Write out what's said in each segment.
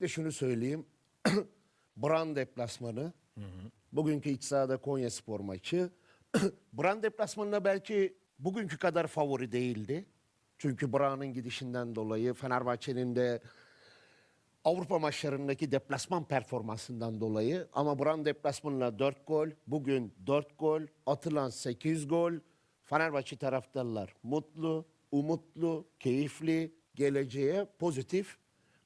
de şunu söyleyeyim. Bran deplasmanı. Bugünkü iç sahada Konya Spor maçı. Bran deplasmanına belki bugünkü kadar favori değildi. Çünkü Bran'ın gidişinden dolayı Fenerbahçe'nin de Avrupa maçlarındaki deplasman performansından dolayı ama Buran deplasmanına 4 gol, bugün 4 gol, atılan 8 gol. Fenerbahçe taraftarlar mutlu, umutlu, keyifli, geleceğe pozitif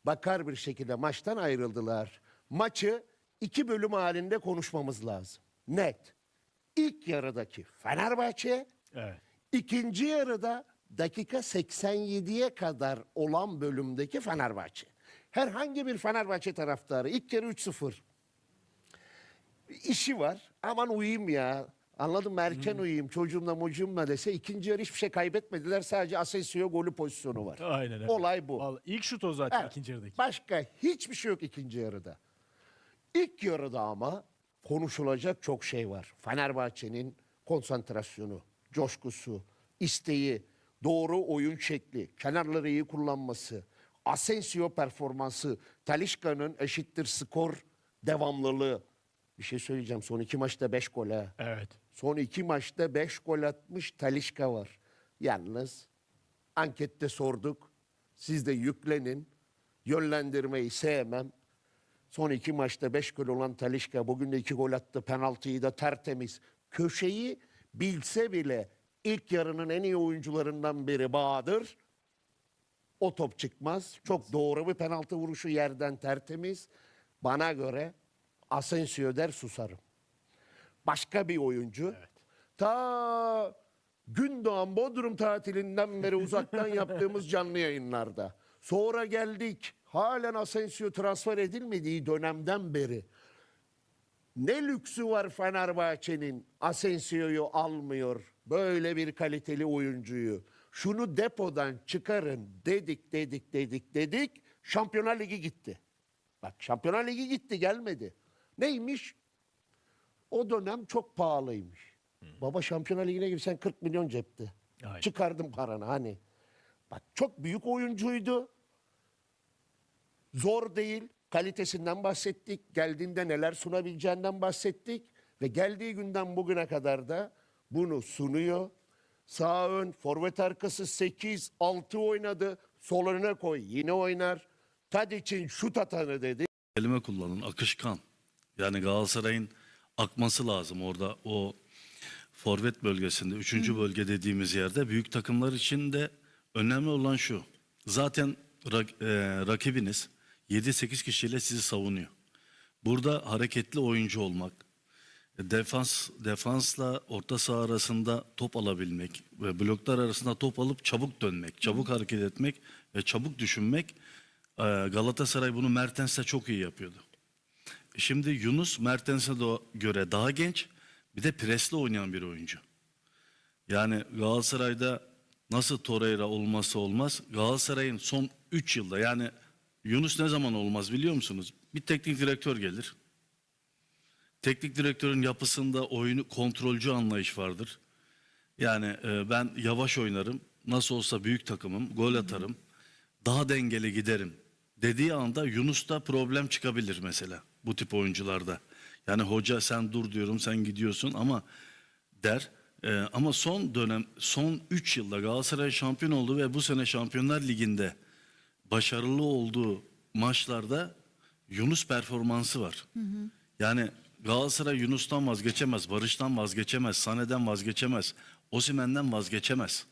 bakar bir şekilde maçtan ayrıldılar. Maçı iki bölüm halinde konuşmamız lazım. Net. İlk yarıdaki Fenerbahçe, Evet. İkinci yarıda dakika 87'ye kadar olan bölümdeki Fenerbahçe. Herhangi bir Fenerbahçe taraftarı ilk yarı 3-0. İşi var. Aman uyuyayım ya. Anladın mı? Erken uyuyayım. Çocuğumla mocuğumla dese ikinci yarı hiçbir şey kaybetmediler. Sadece Asensio golü pozisyonu var. Aynen öyle. Olay bu. Vallahi ilk şut o zaten Evet. ikinci yarıdaki. Başka hiçbir şey yok ikinci yarıda. İlk yarıda ama konuşulacak çok şey var. Fenerbahçe'nin konsantrasyonu, coşkusu, isteği, doğru oyun şekli, kenarları iyi kullanması, Asensio performansı, Talişka'nın eşittir skor devamlılığı. Bir şey söyleyeceğim. Son iki maçta beş gol ha. Evet. Son iki maçta 5 gol atmış Talişka var. Yalnız ankette sorduk. Siz de yüklenin. Yönlendirmeyi sevmem. Son iki maçta 5 gol olan Talişka bugün de 2 gol attı. Penaltıyı da tertemiz. Köşeyi bilse bile ilk yarının en iyi oyuncularından biri Bahadır. O top çıkmaz. Çok doğru bir penaltı vuruşu yerden tertemiz. Bana göre Asensio der susarım başka bir oyuncu. Ta Gündoğan Bodrum tatilinden beri uzaktan yaptığımız canlı yayınlarda. Sonra geldik. Halen Asensio transfer edilmediği dönemden beri. Ne lüksü var Fenerbahçe'nin Asensio'yu almıyor. Böyle bir kaliteli oyuncuyu. Şunu depodan çıkarın dedik dedik dedik dedik. Şampiyonlar Ligi gitti. Bak Şampiyonlar Ligi gitti gelmedi. Neymiş? O dönem çok pahalıymış. Baba Şampiyonlar Ligi'ne girsen 40 milyon cepte. Aynen. Çıkardım paranı hani. Bak çok büyük oyuncuydu. Zor değil. Kalitesinden bahsettik. Geldiğinde neler sunabileceğinden bahsettik. Ve geldiği günden bugüne kadar da bunu sunuyor. Sağ ön, forvet arkası 8, 6 oynadı. Sol önüne koy yine oynar. Tadic'in şut atanı dedi. kelime kullanın akışkan. Yani Galatasaray'ın akması lazım orada o forvet bölgesinde, üçüncü bölge dediğimiz yerde büyük takımlar için de önemli olan şu. Zaten rak- e, rakibiniz 7-8 kişiyle sizi savunuyor. Burada hareketli oyuncu olmak, defans defansla orta saha arasında top alabilmek ve bloklar arasında top alıp çabuk dönmek, çabuk hareket etmek ve çabuk düşünmek e, Galatasaray bunu Mertens'le çok iyi yapıyordu. Şimdi Yunus Mertens'e göre daha genç bir de presle oynayan bir oyuncu. Yani Galatasaray'da nasıl Torreira olması olmaz. Galatasaray'ın son 3 yılda yani Yunus ne zaman olmaz biliyor musunuz? Bir teknik direktör gelir. Teknik direktörün yapısında oyunu kontrolcü anlayış vardır. Yani e, ben yavaş oynarım. Nasıl olsa büyük takımım. Gol atarım. Daha dengeli giderim. Dediği anda Yunus'ta problem çıkabilir mesela. Bu tip oyuncularda. Yani hoca sen dur diyorum sen gidiyorsun ama der. E, ama son dönem son 3 yılda Galatasaray şampiyon oldu ve bu sene Şampiyonlar Ligi'nde başarılı olduğu maçlarda Yunus performansı var. Yani Galatasaray Yunus'tan vazgeçemez, Barış'tan vazgeçemez, Sane'den vazgeçemez, Osimen'den vazgeçemez.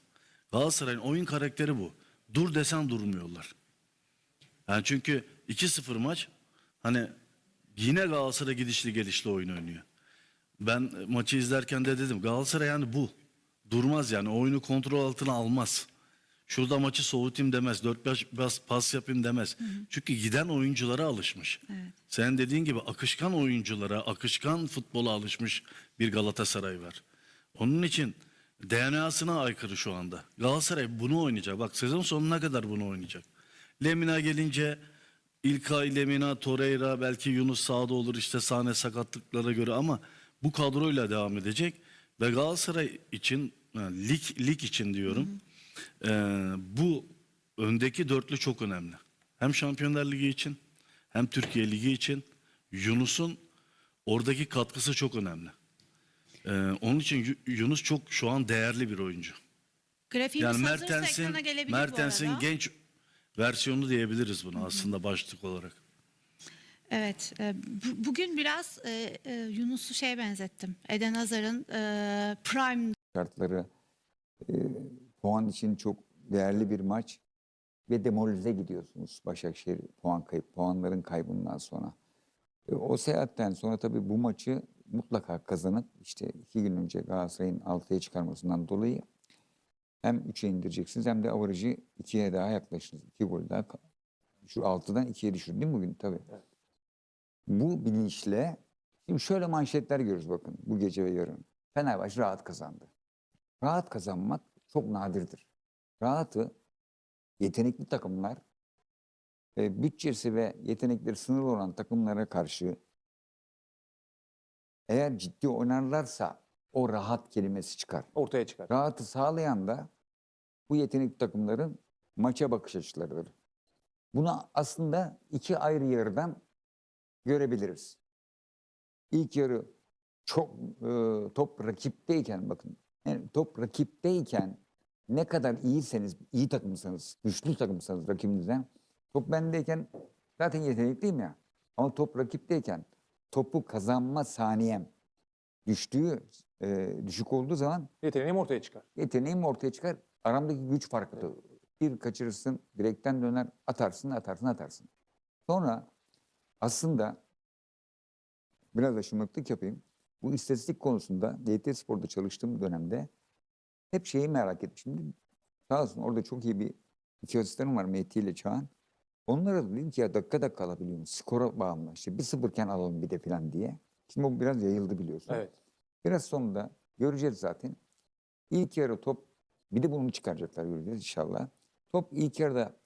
Galatasaray'ın oyun karakteri bu. Dur desen durmuyorlar. Yani çünkü 2-0 maç hani yine Galatasaray gidişli gelişli oyun oynuyor. Ben maçı izlerken de dedim Galatasaray yani bu. Durmaz yani oyunu kontrol altına almaz. Şurada maçı soğutayım demez. 4-5 pas, pas yapayım demez. Çünkü giden oyunculara alışmış. Sen dediğin gibi akışkan oyunculara, akışkan futbola alışmış bir Galatasaray var. Onun için DNA'sına aykırı şu anda. Galatasaray bunu oynayacak. Bak sezon sonuna kadar bunu oynayacak. Lemina gelince İlkay, Lemina, Torreira belki Yunus sağda olur işte sahne sakatlıklara göre ama bu kadroyla devam edecek ve Galatasaray için yani lig lig için diyorum. eee, bu öndeki dörtlü çok önemli. Hem Şampiyonlar Ligi için hem Türkiye Ligi için Yunus'un oradaki katkısı çok önemli. Ee, onun için Yu- Yunus çok şu an değerli bir oyuncu. Grafiğimiz Yani Mertens'in Mertens'in genç versiyonu diyebiliriz buna aslında başlık olarak. Evet, e, bu- bugün biraz e, e, Yunus'u şeye benzettim. Eden Hazar'ın e, prime şartları e, puan için çok değerli bir maç ve demoralize gidiyorsunuz Başakşehir puan kayıp puanların kaybından sonra. E, o seyahatten sonra tabii bu maçı mutlaka kazanıp işte iki gün önce Galatasaray'ın 6'ya çıkarmasından dolayı hem 3'e indireceksiniz hem de avarajı 2'ye daha yaklaştınız. 2 gol daha şu 6'dan 2'ye düşürdü değil mi bugün? Tabii. Bu bilinçle şimdi şöyle manşetler görürüz bakın bu gece ve yarın. Fenerbahçe rahat kazandı. Rahat kazanmak çok nadirdir. Rahatı yetenekli takımlar e, bütçesi ve yetenekleri sınırlı olan takımlara karşı eğer ciddi oynarlarsa o rahat kelimesi çıkar. ortaya çıkar. Rahatı sağlayan da bu yetenekli takımların maça bakış açılarıdır. Bunu aslında iki ayrı yarıdan görebiliriz. İlk yarı çok e, top rakipteyken bakın yani top rakipteyken ne kadar iyiyseniz, iyi takımsanız, güçlü takımsanız rakibinizden top bendeyken zaten yetenekliyim ya. Ama top rakipteyken topu kazanma saniyem düştüğü, e, düşük olduğu zaman Yeteneğim ortaya çıkar. yeteneğim ortaya çıkar. Aramdaki güç farkı da bir kaçırırsın, direkten döner, atarsın, atarsın, atarsın. Sonra aslında biraz da şımarıklık yapayım. Bu istatistik konusunda DT Spor'da çalıştığım dönemde hep şeyi merak etmişim. Sağ olsun orada çok iyi bir iki asistanım var Mehdi ile Çağan. Onlara da dedim ki ya dakika dakika alabiliyorum. Skora bağımlı. İşte bir sıfırken alalım bir de falan diye. Şimdi bu biraz yayıldı biliyorsun. Evet. Biraz sonra göreceğiz zaten. İlk yarı top bir de bunu çıkaracaklar göreceğiz inşallah. Top ilk yarıda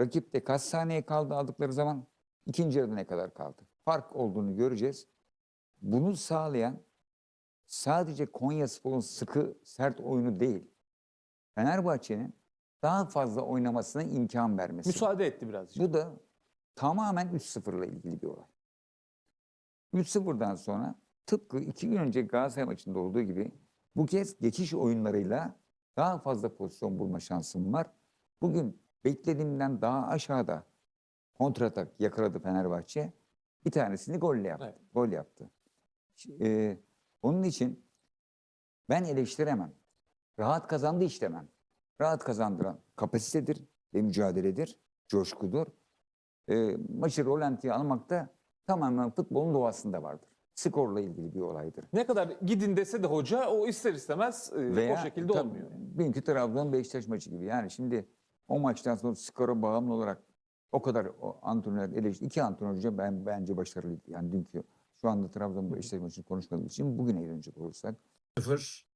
rakipte kaç saniye kaldı aldıkları zaman ikinci yarıda ne kadar kaldı? Fark olduğunu göreceğiz. Bunu sağlayan sadece Konya Spor'un sıkı sert oyunu değil. Fenerbahçe'nin daha fazla oynamasına imkan vermesi. Müsaade etti birazcık. Bu da tamamen 3-0 ile ilgili bir olay. 3-0'dan sonra tıpkı iki gün önce Galatasaray maçında olduğu gibi bu kez geçiş oyunlarıyla daha fazla pozisyon bulma şansım var. Bugün beklediğimden daha aşağıda kontratak yakaladı Fenerbahçe. Bir tanesini golle yaptı. Evet. Gol yaptı. Ş- e, onun için ben eleştiremem. Rahat kazandı işlemem. Rahat kazandıran kapasitedir ve mücadeledir, coşkudur. E, maçı rolantiye almak da tamamen futbolun doğasında vardır. Skorla ilgili bir olaydır. Ne kadar gidin dese de hoca o ister istemez e, o şekilde tabii, olmuyor. Bugünkü Trabzon Beşiktaş maçı gibi. Yani şimdi o maçtan sonra skora bağımlı olarak o kadar o antrenör eleştiri. iki antrenör hoca ben bence başarılıydı. Yani dünkü şu anda Trabzon Beşiktaş maçını konuşmadığım için bugüne dönecek olursak 0.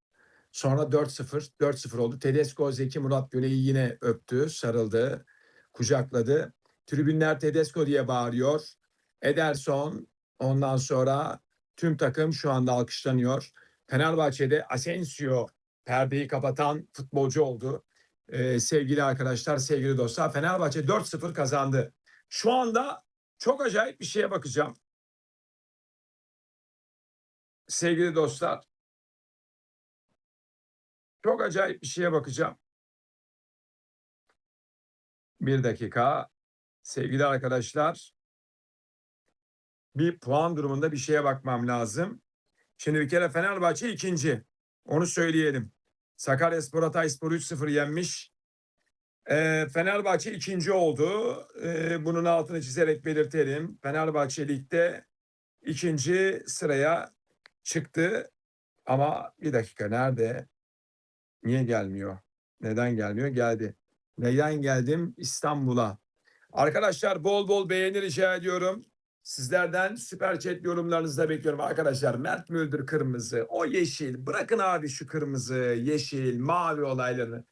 Sonra 4-0. 4-0 oldu. Tedesco Zeki Murat Göle'yi yine öptü, sarıldı, kucakladı. Tribünler Tedesco diye bağırıyor. Ederson ondan sonra tüm takım şu anda alkışlanıyor. Fenerbahçe'de Asensio perdeyi kapatan futbolcu oldu. Ee, sevgili arkadaşlar, sevgili dostlar Fenerbahçe 4-0 kazandı. Şu anda çok acayip bir şeye bakacağım. Sevgili dostlar, çok acayip bir şeye bakacağım. Bir dakika. Sevgili arkadaşlar. Bir puan durumunda bir şeye bakmam lazım. Şimdi bir kere Fenerbahçe ikinci. Onu söyleyelim. Sakaryaspor Hatayspor 3-0 yenmiş. Ee, Fenerbahçe ikinci oldu. Ee, bunun altını çizerek belirtelim. Fenerbahçe ligde ikinci sıraya çıktı. Ama bir dakika nerede? Niye gelmiyor? Neden gelmiyor? Geldi. Neden geldim? İstanbul'a. Arkadaşlar bol bol beğeni rica ediyorum. Sizlerden süper chat yorumlarınızı da bekliyorum. Arkadaşlar Mert Müldür kırmızı, o yeşil. Bırakın abi şu kırmızı, yeşil, mavi olaylarını.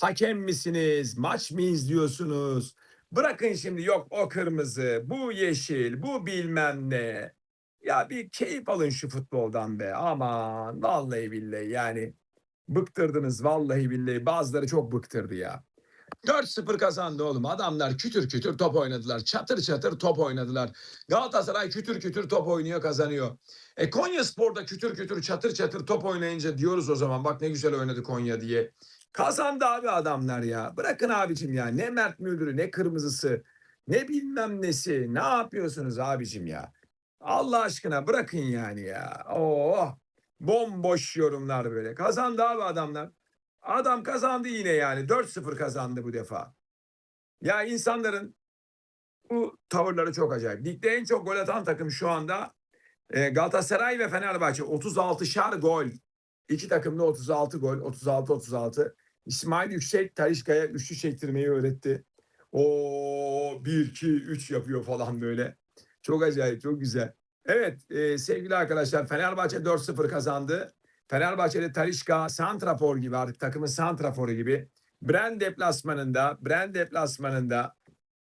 Hakem misiniz? Maç mı izliyorsunuz? Bırakın şimdi yok o kırmızı, bu yeşil, bu bilmem ne. Ya bir keyif alın şu futboldan be. Aman vallahi billahi yani bıktırdınız vallahi billahi. Bazıları çok bıktırdı ya. 4-0 kazandı oğlum. Adamlar kütür kütür top oynadılar. Çatır çatır top oynadılar. Galatasaray kütür kütür top oynuyor kazanıyor. E Konya Spor'da kütür kütür çatır çatır top oynayınca diyoruz o zaman bak ne güzel oynadı Konya diye. Kazandı abi adamlar ya. Bırakın abicim ya. Ne Mert Müldür'ü ne kırmızısı ne bilmem nesi. Ne yapıyorsunuz abicim ya? Allah aşkına bırakın yani ya. Oh. Bomboş yorumlar böyle. Kazandı abi adamlar. Adam kazandı yine yani. 4-0 kazandı bu defa. Ya insanların bu tavırları çok acayip. Ligde en çok gol atan takım şu anda e, Galatasaray ve Fenerbahçe 36'şar gol. İki takım da 36 gol. 36-36. İsmail Yüksek Talişka'ya üçlü çektirmeyi öğretti. O 1 2 3 yapıyor falan böyle. Çok acayip, çok güzel. Evet e, sevgili arkadaşlar Fenerbahçe 4-0 kazandı. Fenerbahçe'de Talişka Santrafor gibi artık takımın Santrafor'u gibi. Bren deplasmanında, Bren deplasmanında